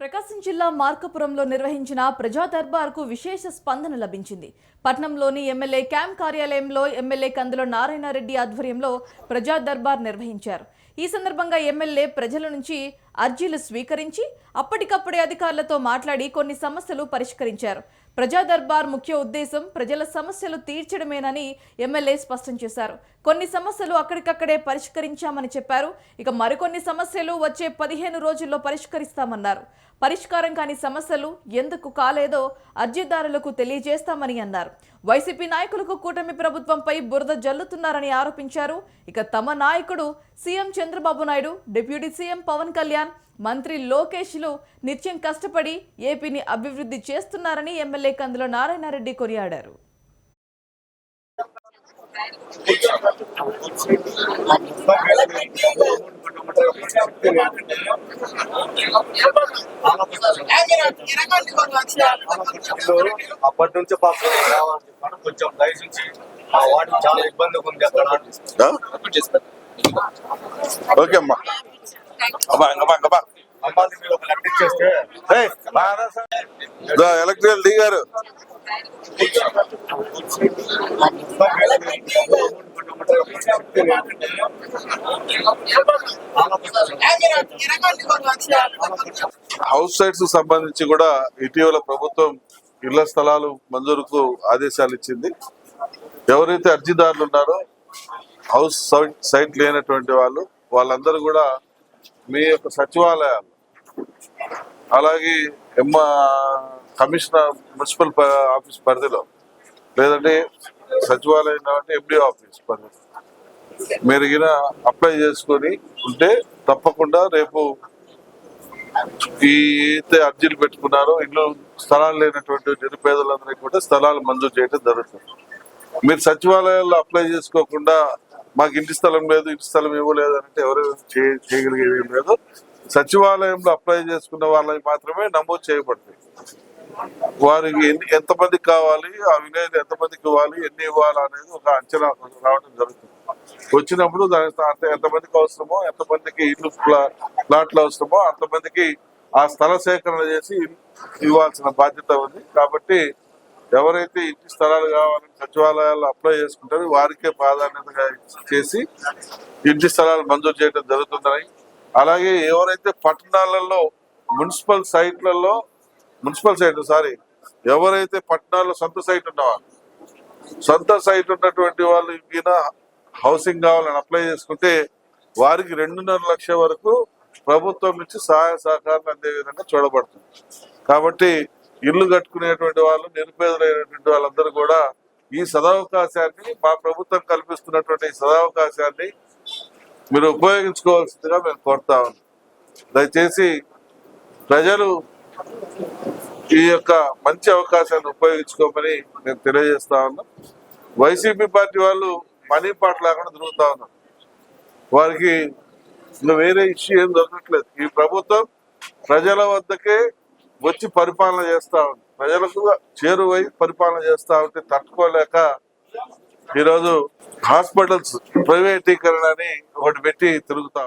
ప్రకాశం జిల్లా మార్కపురంలో నిర్వహించిన ప్రజా దర్బార్కు విశేష స్పందన లభించింది. పట్నంలోని ఎమ్మెల్యే క్యాంప్ కార్యాలయంలో ఎమ్మెల్యే కందుల నారాయణరెడ్డి ఆధ్వర్యంలో ప్రజా దర్బార్ నిర్వహించారు. ఈ సందర్భంగా ఎమ్మెల్యే ప్రజల నుంచి అర్జీలు స్వీకరించి అప్పటికప్పుడే అధికారులతో మాట్లాడి కొన్ని సమస్యలు పరిష్కరించారు. ప్రజా దర్బార్ ముఖ్య ఉద్దేశం ప్రజల సమస్యలు తీర్చడమేనని ఎమ్మెల్యే స్పష్టం చేశారు. కొన్ని సమస్యలు అక్కడికక్కడే పరిష్కరించామని చెప్పారు. ఇక మరికొన్ని సమస్యలు వచ్చే పదిహేను రోజుల్లో పరిష్కరిస్తామన్నారు. పరిష్కారం కాని సమస్యలు ఎందుకు కాలేదో అర్జీదారులకు తెలియజేస్తామని అన్నారు. వైసీపీ నాయకులకు కూటమి ప్రభుత్వంపై బురద జల్లుతున్నారని ఆరోపించారు. ఇక తమ నాయకుడు CM Chandrababu Naidu deputy CM Pawan Kalyan మంత్రి లోకేష్లు నిత్యం కష్టపడి ఏపీని అభివృద్ధి చేస్తున్నారని ఎమ్మెల్యే కందుల నారాయణరెడ్డి కొనియాడారు అప్పటి నుంచి. కొంచెం దయచేసి ఆ వాటికి చాలా ఇబ్బందిగా ఉంది అక్కడ? ఓకే అమ్మా ఎలక్ట్రికల్ డి గారు హౌస్ సైట్స్ సంబంధించి కూడా ఇటీవల ప్రభుత్వం ఇళ్ళ స్థలాలు మంజూరుకు ఆదేశాలు ఇచ్చింది. ఎవరైతే అర్జీదారులు ఉన్నారో హౌస్ సైట్ సైట్ లేనటువంటి వాళ్ళు వాళ్ళందరూ కూడా మీ యొక్క సచివాలయాలు. అలాగే ఎమ్మ కమిషనర్ మున్సిపల్ ఆఫీస్ పరిధిలో లేదంటే సచివాలయం కాబట్టి ఎండి ఆఫీస్ పరిధిలో మీరు అప్లై చేసుకొని ఉంటే తప్పకుండా రేపు ఈ అయితే అర్జీలు పెట్టుకున్నారో ఇల్లు స్థలాలు లేనటువంటి నిరుపేదలందరికీ కూడా స్థలాలు మంజూరు చేయడం జరుగుతుంది. మీరు సచివాలయాల్లో అప్లై చేసుకోకుండా మాకు ఇంటి స్థలం లేదు ఇంటి స్థలం ఇవ్వలేదు అంటే ఎవరు చేయగలిగేది లేదు. సచివాలయంలో అప్లై చేసుకున్న వాళ్ళకి మాత్రమే నమోదు చేయబడతాయి వారికి ఎన్ని ఎంతమందికి కావాలి ఆ విలేజ్ ఎంతమందికి ఇవ్వాలి ఎన్ని ఇవ్వాలి అనేది ఒక అంచనా రావడం జరుగుతుంది. వచ్చినప్పుడు దాని అంటే ఎంతమందికి అవసరమో ఎంతమందికి ఇల్లు ప్లాట్లు అవసరమో అంతమందికి ఆ స్థల సేకరణ చేసి ఇవ్వాల్సిన బాధ్యత ఉంది. కాబట్టి ఎవరైతే ఇంటి స్థలాలు కావాలని సచివాలయాల్లో అప్లై చేసుకుంటారో వారికే ప్రాధాన్యతగా చేసి ఇంటి స్థలాలు మంజూరు చేయడం జరుగుతుందని. అలాగే ఎవరైతే పట్టణాలలో మున్సిపల్ సైట్లలో మున్సిపల్ సైట్ సారీ ఎవరైతే పట్టణాల్లో సొంత సైట్ ఉన్నవాళ్ళు సొంత సైట్ ఉన్నటువంటి వాళ్ళు ఇంకైనా హౌసింగ్ కావాలని అప్లై చేసుకుంటే వారికి రెండున్నర లక్షల వరకు ప్రభుత్వం నుంచి సహాయ సహకారాలు అందే విధంగా చూడబడుతుంది. కాబట్టి ఇల్లు కట్టుకునేటువంటి వాళ్ళు నిరుపేదలైనటువంటి వాళ్ళందరూ కూడా ఈ సదావకాశాన్ని మా ప్రభుత్వం కల్పిస్తున్నటువంటి సదావకాశాన్ని మీరు ఉపయోగించుకోవాల్సిందిగా మేము కోరుతా ఉన్నాం. దయచేసి ప్రజలు ఈ యొక్క మంచి అవకాశాన్ని ఉపయోగించుకోమని నేను తెలియజేస్తా ఉన్నా. వైసీపీ పార్టీ వాళ్ళు పని పాట లేకుండా తిరుగుతా ఉన్నారు. వారికి వేరే ఇష్యూ ఏం దొరకట్లేదు. ఈ ప్రభుత్వం ప్రజల వద్దకే వచ్చి పరిపాలన చేస్తా ఉంది. ప్రజలకు చేరువై పరిపాలన చేస్తా ఉంటే తట్టుకోలేక ఈరోజు హాస్పిటల్స్ ప్రైవేటీకరణ అని ఒకటి పెట్టి తిరుగుతా